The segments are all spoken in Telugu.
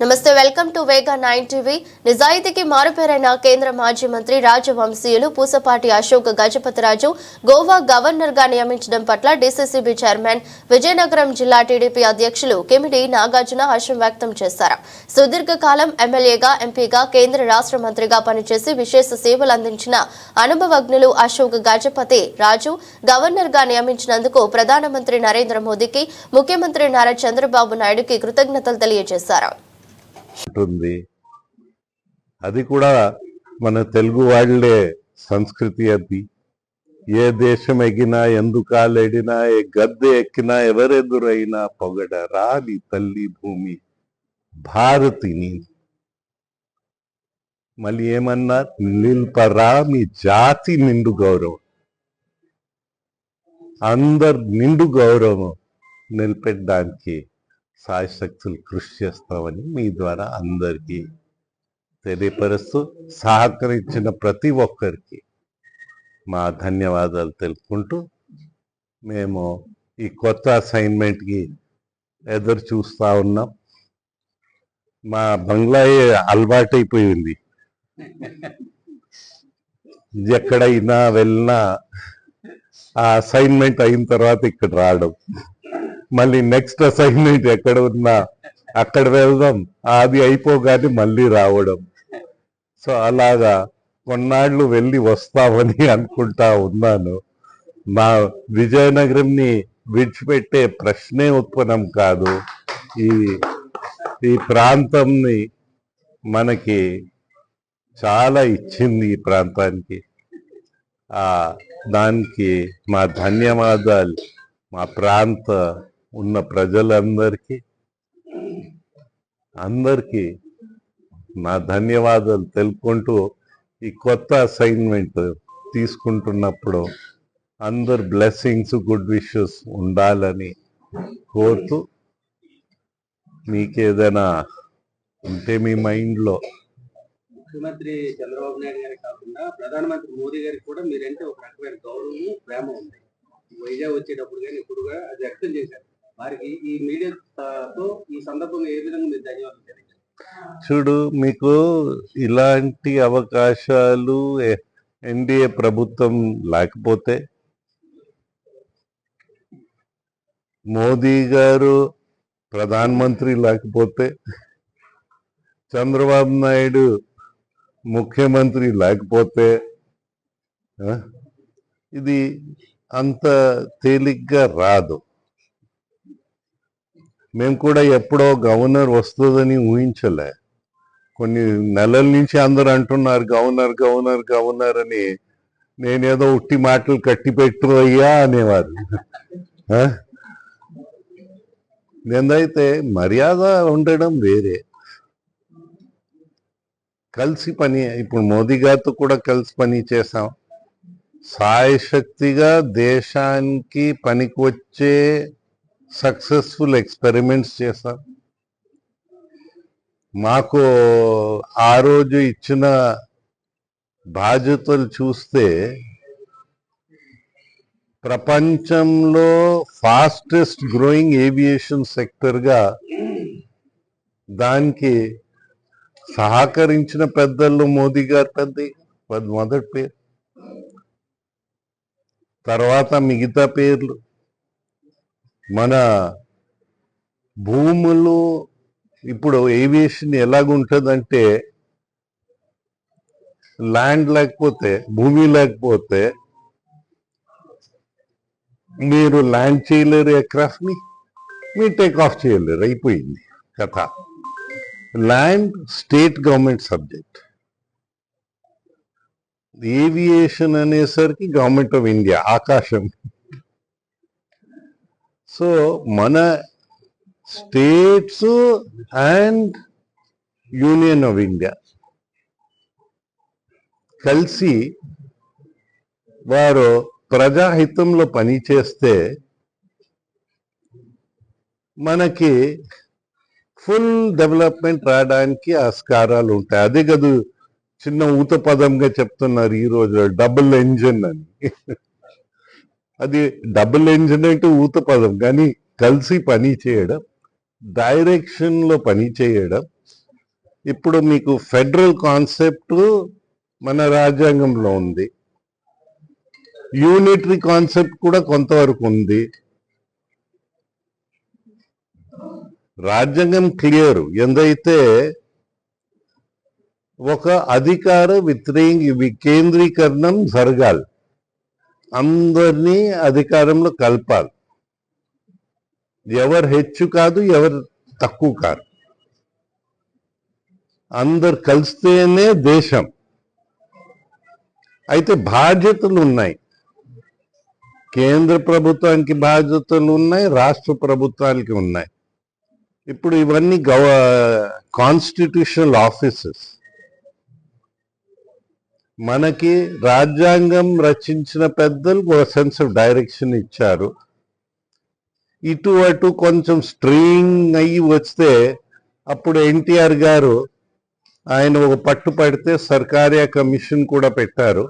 నమస్తే welcome to Vega nine TV. నిజాయితీకి మారుపేరైన కేంద్ర మాజీ మంత్రి రాజవంశీయులు పూసపాటి అశోక్ గజపతిరాజు గోవా గవర్నర్గా నియమించడం పట్ల డీసీసీబీ చైర్మన్ విజయనగరం జిల్లా టీడీపీ అధ్యక్షులు కిమిడి నాగార్జున హర్షం వ్యక్తం చేశారు. సుదీర్ఘకాలం ఎమ్మెల్యేగా ఎంపీగా కేంద్ర రాష్ట్ర మంత్రిగా పనిచేసి విశేష సేవలు అందించిన అనుభవజ్ఞులు అశోక్ గజపతి రాజు గవర్నర్గా నియమించినందుకు ప్రధానమంత్రి నరేంద్ర మోదీకి ముఖ్యమంత్రి నారా చంద్రబాబు నాయుడుకి కృతజ్ఞతలు తెలియజేశారు. ఉంటుంది. అది కూడా మన తెలుగు వాళ్ళే సంస్కృతి అది. ఏ దేశం ఎగినా ఎందుకాలెడినా ఏ గద్దె ఎక్కినా ఎవరెదురైనా పొగడ రాలి తల్లి భూమి భారతిని. మళ్ళీ ఏమన్నా నిల్పరా మీ జాతి నిండు గౌరవం. అందరు నిండు గౌరవం నిలిపెట్టడానికి సాయశక్తులు కృషి చేస్తామని మీ ద్వారా అందరికీ తెలియపరుస్తూ సహకరించిన ప్రతి ఒక్కరికి మా ధన్యవాదాలు తెలుపుకుంటూ మేము ఈ కొత్త అసైన్మెంట్కి ఎదురు చూస్తూ ఉన్నాం. మా బంగ్లా అలవాటైపోయింది. ఎక్కడైనా వెళ్ళినా ఆ అసైన్మెంట్ అయిన తర్వాత ఇక్కడ రావడం. మళ్ళీ నెక్స్ట్ అసైన్మెంట్ ఎక్కడ ఉన్నా అక్కడ వెళ్దాం. అది అయిపోగానే మళ్ళీ రావడం. సో అలాగా కొన్నాళ్ళు వెళ్ళి వస్తామని అనుకుంటా ఉన్నాను. మా విజయనగరంని విడిచిపెట్టే ప్రశ్నే ఉత్పన్నం కాదు. ఈ ఈ ప్రాంతంని మనకి చాలా ఇచ్చింది ఈ ప్రాంతానికి. దానికి మా ధన్యవాదాలు. మా ప్రాంత ఉన్న ప్రజలందరికీ అందరికీ నా ధన్యవాదాలు తెలుపుకుంటూ ఈ కొత్త అసైన్మెంట్ తీసుకుంటున్నప్పుడు అందరు బ్లెస్సింగ్స్ గుడ్ విషెస్ ఉండాలని కోరుతూ మీకేదైనా ఉంటే మీ మైండ్లో. ముఖ్యమంత్రి చంద్రబాబు నాయుడు గారే కాకుండా ప్రధానమంత్రి మోదీ గారికి కూడా మీరంటే ఒక రకమైన గౌరవం ప్రేమ ఉంది. వైజాగ్ వచ్చేటప్పుడు కానీ ఇప్పుడు కూడా అది వ్యక్తం చేశారు. వారికి ఈ మీడియాతో ఈ సందర్భంగా ఏ విధంగా మీరు ధన్యవాదాలు చూడు మీకు ఇలాంటి అవకాశాలు ఎన్డీఏ ప్రభుత్వం లేకపోతే మోదీ గారు ప్రధానమంత్రి లేకపోతే చంద్రబాబు నాయుడు ముఖ్యమంత్రి లేకపోతే ఇది అంత తేలిగ్గా రాదు. మేము కూడా ఎప్పుడో గవర్నర్ వస్తుందని ఊహించలే. కొన్ని నెలల నుంచి అందరు అంటున్నారు గవర్నర్ గవర్నర్ గవర్నర్ అని. నేనేదో ఉట్టి మాటలు కట్టి పెట్టు అయ్యా అనేవారు. నేనైతే మర్యాద ఉండడం వేరే. కలిసి పని ఇప్పుడు మోదీ గారితో కూడా కలిసి పని చేసాం సాయశక్తిగా దేశానికి పనికి వచ్చే సక్సెస్ఫుల్ ఎక్స్పెరిమెంట్స్ చేశాం మాకు ఆ రోజు ఇచ్చిన బాధ్యతలు చూస్తే ప్రపంచంలో ఫాస్టెస్ట్ గ్రోయింగ్ ఏవియేషన్ సెక్టర్గా దానికి సహకరించిన పెద్దల్లో మోదీ గారు పెద్ద మొదటి పేరు. తర్వాత మిగతా పేర్లు. మన భూములు ఇప్పుడు ఏవియేషన్ ఎలాగుంటుందంటే ల్యాండ్ లేకపోతే భూమి లేకపోతే మీరు ల్యాండ్ చేయలేరు ఎయిర్క్రాఫ్ట్ని మీరు టేక్ ఆఫ్ చేయలేరు అయిపోయింది కథ. Land state government subject aviation అనేసరికి గవర్నమెంట్ ఆఫ్ ఇండియా ఆకాశం. సో మన states and union of India కలిసి వారు ప్రజాహితంలో పనిచేస్తే మనకి ఫుల్ డెవలప్మెంట్ రావడానికి ఆస్కారాలు ఉంటాయి. అదే కదా చిన్న ఊత పదంగా చెప్తున్నారు ఈ రోజు డబుల్ ఇంజిన్ అని. అది డబుల్ ఇంజిన్ అంటే ఊత పదం కానీ కలిసి పని చేయడం డైరెక్షన్లో పని చేయడం. ఇప్పుడు మీకు ఫెడరల్ కాన్సెప్ట్ మన రాజ్యాంగంలో ఉంది. యూనిటరీ కాన్సెప్ట్ కూడా కొంతవరకు ఉంది. రాజ్యాంగం క్లియర్ ఎందైతే ఒక అధికార విత్రీ వికేంద్రీకరణం జరగాలి. అందరినీ అధికారంలో కలపాలి. ఎవరు హెచ్చు కాదు ఎవరు తక్కువ కాదు. అందరు కలిస్తేనే దేశం. అయితే బాధ్యతలు ఉన్నాయి. కేంద్ర ప్రభుత్వానికి బాధ్యతలు ఉన్నాయి రాష్ట్ర ప్రభుత్వానికి ఉన్నాయి. ఇప్పుడు ఇవన్నీ గవ కాన్స్టిట్యూషనల్ ఆఫీసెస్ మనకి రాజ్యాంగం రచించిన పెద్దలు ఒక సెన్స్ ఆఫ్ డైరెక్షన్ ఇచ్చారు. ఇటు అటు కొంచెం స్ట్రింగ్ అయ్యి వస్తే అప్పుడు ఎన్టీఆర్ గారు ఆయన ఒక పట్టు పడితే సర్కారియా కమిషన్ కూడా పెట్టారు.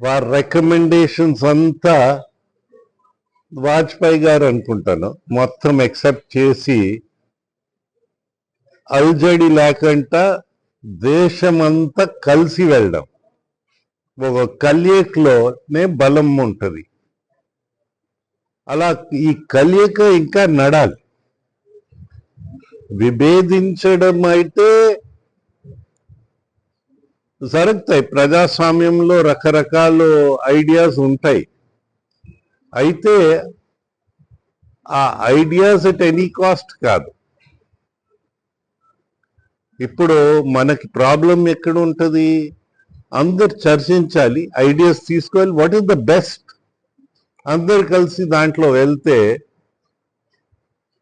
వారి రికమెండేషన్స్ అంతా వాజ్పేయి గారు అనుకుంటాను. మొత్తం ఎక్సెప్ట్ చేసి అల్జడి లేకుండా దేశమంతా కలిసి వెళ్ళడం. ఒక కలియకలోనే బలం ఉంటుంది. అలా ఈ కలియక ఇంకా నడాలి. విభేదించడం అయితే జరుగుతాయి. ప్రజాస్వామ్యంలో రకరకాల ఐడియాస్ ఉంటాయి. అయితే ఆ ఐడియాస్ ఎట్ ఎనీ కాస్ట్ కాదు. ఇప్పుడు మనకి ప్రాబ్లం ఎక్కడ ఉంటుంది? అందరు చర్చించాలి ఐడియాస్ తీసుకోవాలి. వాట్ ఈస్ ద బెస్ట్ అందరు కలిసి దాంట్లో వెళ్తే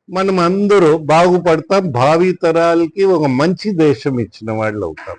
మనం అందరూ బాగుపడతాం. భావి తరాలకి ఒక మంచి దేశం ఇచ్చిన వాళ్ళు అవుతాం